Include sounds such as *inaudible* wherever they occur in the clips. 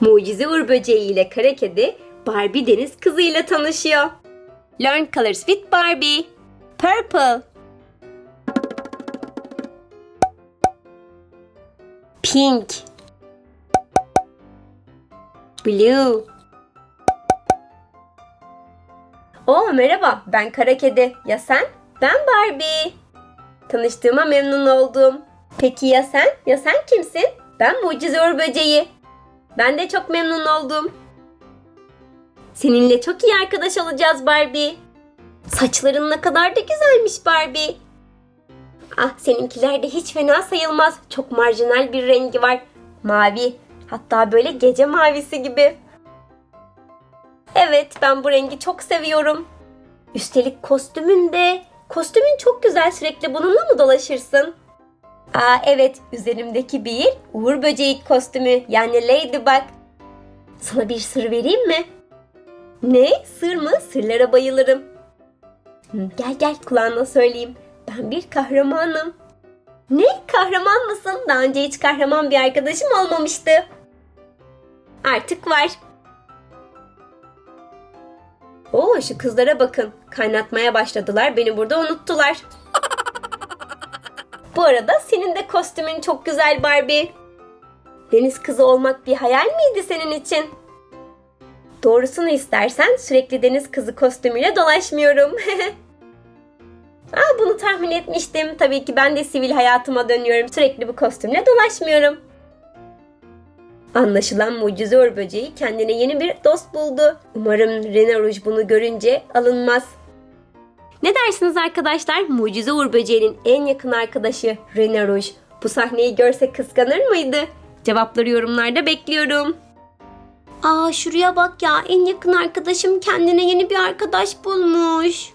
Mucize Uğur Böceği ile Kara Kedi Barbie deniz kızıyla tanışıyor. Learn colors with Barbie. Purple. Pink. Blue. Oo merhaba ben Kara Kedi. Ya sen? Ben Barbie. Tanıştığıma memnun oldum. Peki ya sen? Ya sen kimsin? Ben Mucize Uğur Böceği. Ben de çok memnun oldum. Seninle çok iyi arkadaş olacağız Barbie. Saçların ne kadar da güzelmiş Barbie. Ah seninkiler de hiç fena sayılmaz. Çok marjinal bir rengi var. Mavi. Hatta böyle gece mavisi gibi. Evet ben bu rengi çok seviyorum. Üstelik kostümün de. Kostümün çok güzel sürekli bununla mı dolaşırsın? Aa evet üzerimdeki bir Uğur Böceği kostümü yani Ladybug. Sana bir sır vereyim mi? Ne? Sır mı? Sırlara bayılırım. Gel gel kulağına söyleyeyim. Ben bir kahramanım. Ne? Kahraman mısın? Daha önce hiç kahraman bir arkadaşım olmamıştı. Artık var. Oo şu kızlara bakın. Kaynatmaya başladılar. Beni burada unuttular. Bu arada senin de kostümün çok güzel Barbie. Deniz kızı olmak bir hayal miydi senin için? Doğrusunu istersen sürekli deniz kızı kostümüyle dolaşmıyorum. *laughs* Aa, bunu tahmin etmiştim. Tabii ki ben de sivil hayatıma dönüyorum. Sürekli bu kostümle dolaşmıyorum. Anlaşılan mucize Uğur böceği kendine yeni bir dost buldu. Umarım Rena Rouge bunu görünce alınmaz. Ne dersiniz arkadaşlar? Mucize Uğur Böceği'nin en yakın arkadaşı Rena Rouge. Bu sahneyi görse kıskanır mıydı? Cevapları yorumlarda bekliyorum. Aa şuraya bak ya en yakın arkadaşım kendine yeni bir arkadaş bulmuş.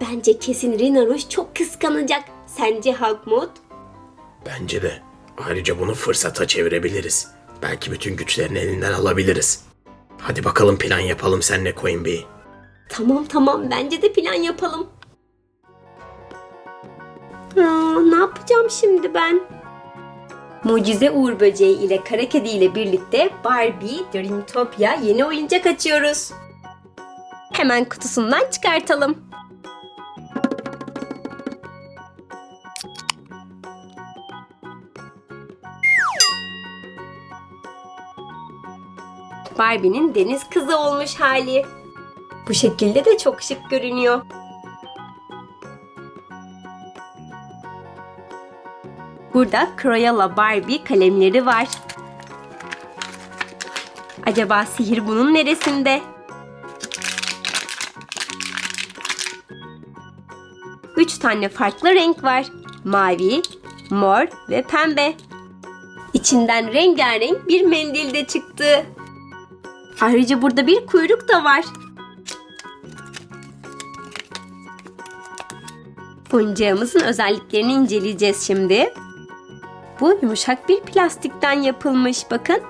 Bence kesin Rena Rouge çok kıskanacak. Sence Hagmut? Bence de. Ayrıca bunu fırsata çevirebiliriz. Belki bütün güçlerini elinden alabiliriz. Hadi bakalım plan yapalım senle Queen Bee. Tamam tamam bence de plan yapalım. Aa, ne yapacağım şimdi ben? Mucize Uğur Böceği ile Kara Kedi ile birlikte Barbie Dreamtopia yeni oyuncak açıyoruz. Hemen kutusundan çıkartalım. Barbie'nin deniz kızı olmuş hali. Bu şekilde de çok şık görünüyor. Burada Crayola Barbie kalemleri var. Acaba sihir bunun neresinde? Üç tane farklı renk var. Mavi, mor ve pembe. İçinden rengarenk bir mendil de çıktı. Ayrıca burada bir kuyruk da var. Oyuncağımızın özelliklerini inceleyeceğiz şimdi. Bu yumuşak bir plastikten yapılmış bakın.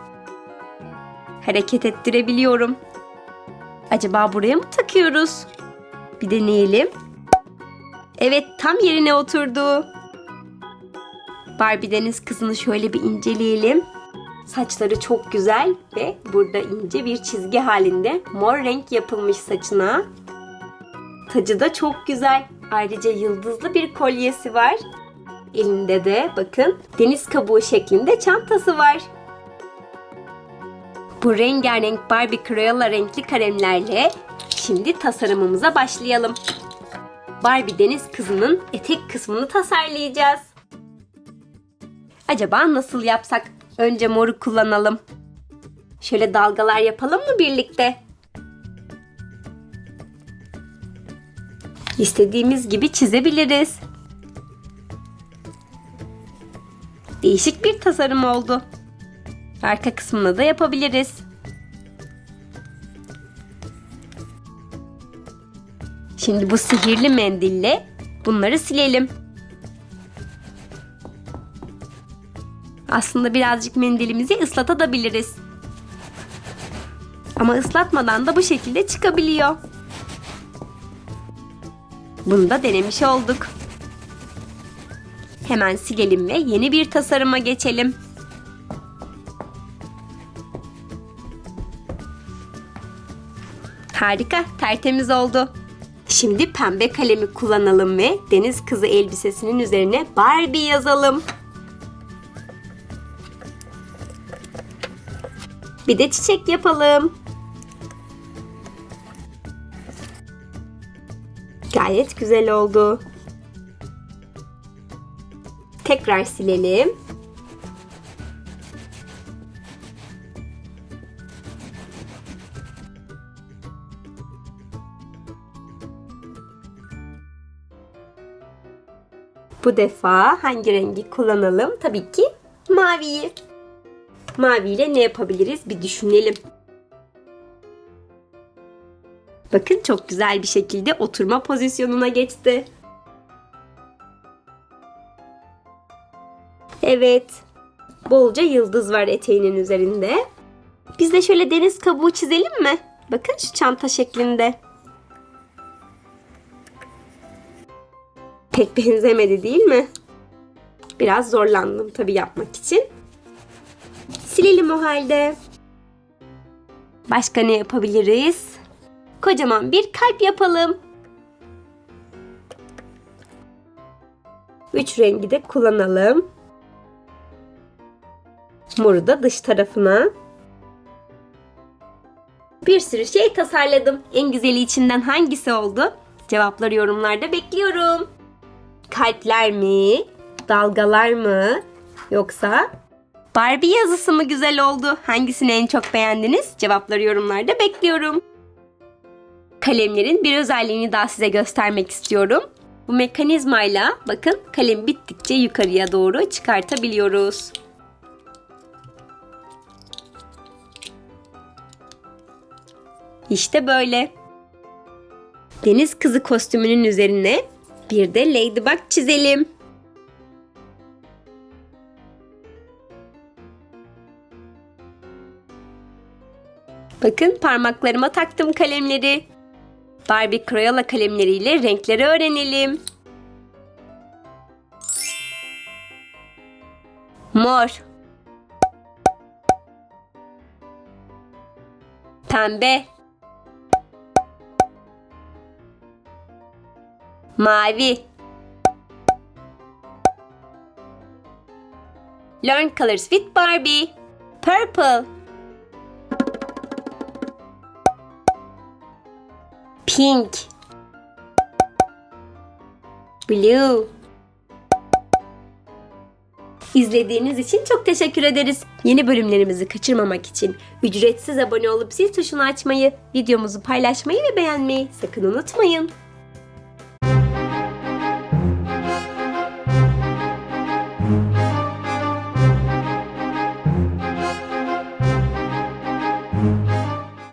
Hareket ettirebiliyorum. Acaba buraya mı takıyoruz? Bir deneyelim. Evet tam yerine oturdu. Barbie deniz kızını şöyle bir inceleyelim. Saçları çok güzel ve burada ince bir çizgi halinde mor renk yapılmış saçına. Tacı da çok güzel. Ayrıca yıldızlı bir kolyesi var. Elinde de bakın deniz kabuğu şeklinde çantası var. Bu rengarenk Barbie Crayola renkli kalemlerle şimdi tasarımımıza başlayalım. Barbie deniz kızının etek kısmını tasarlayacağız. Acaba nasıl yapsak? Önce moru kullanalım. Şöyle dalgalar yapalım mı birlikte? İstediğimiz gibi çizebiliriz. Değişik bir tasarım oldu. Arka kısmını da yapabiliriz. Şimdi bu sihirli mendille bunları silelim. Aslında birazcık mendilimizi ıslatabiliriz. Ama ıslatmadan da bu şekilde çıkabiliyor. Bunu da denemiş olduk. Hemen silelim ve yeni bir tasarıma geçelim. Harika, tertemiz oldu. Şimdi pembe kalemi kullanalım ve deniz kızı elbisesinin üzerine Barbie yazalım. Bir de çiçek yapalım. Gayet güzel oldu. Tekrar silelim. Bu defa hangi rengi kullanalım? Tabii ki maviyi. Maviyle ne yapabiliriz bir düşünelim. Bakın çok güzel bir şekilde oturma pozisyonuna geçti. Evet. Bolca yıldız var eteğinin üzerinde. Biz de şöyle deniz kabuğu çizelim mi? Bakın şu çanta şeklinde. Pek benzemedi değil mi? Biraz zorlandım tabii yapmak için. Silelim o halde. Başka ne yapabiliriz? Kocaman bir kalp yapalım. Üç rengi de kullanalım. Moru da dış tarafına. Bir sürü şey tasarladım. En güzeli içinden hangisi oldu? Cevapları yorumlarda bekliyorum. Kalpler mi? Dalgalar mı? Yoksa Barbie yazısı mı güzel oldu? Hangisini en çok beğendiniz? Cevapları yorumlarda bekliyorum. Kalemlerin bir özelliğini daha size göstermek istiyorum. Bu mekanizmayla bakın kalem bittikçe yukarıya doğru çıkartabiliyoruz. İşte böyle. Deniz kızı kostümünün üzerine bir de ladybug çizelim. Bakın parmaklarıma taktım kalemleri. Barbie Crayola kalemleriyle renkleri öğrenelim. Mor. Pembe. Mavi. Learn colors with Barbie. Purple. Pink. Blue. İzlediğiniz için çok teşekkür ederiz. Yeni bölümlerimizi kaçırmamak için ücretsiz abone olup zil tuşunu açmayı, videomuzu paylaşmayı ve beğenmeyi sakın unutmayın.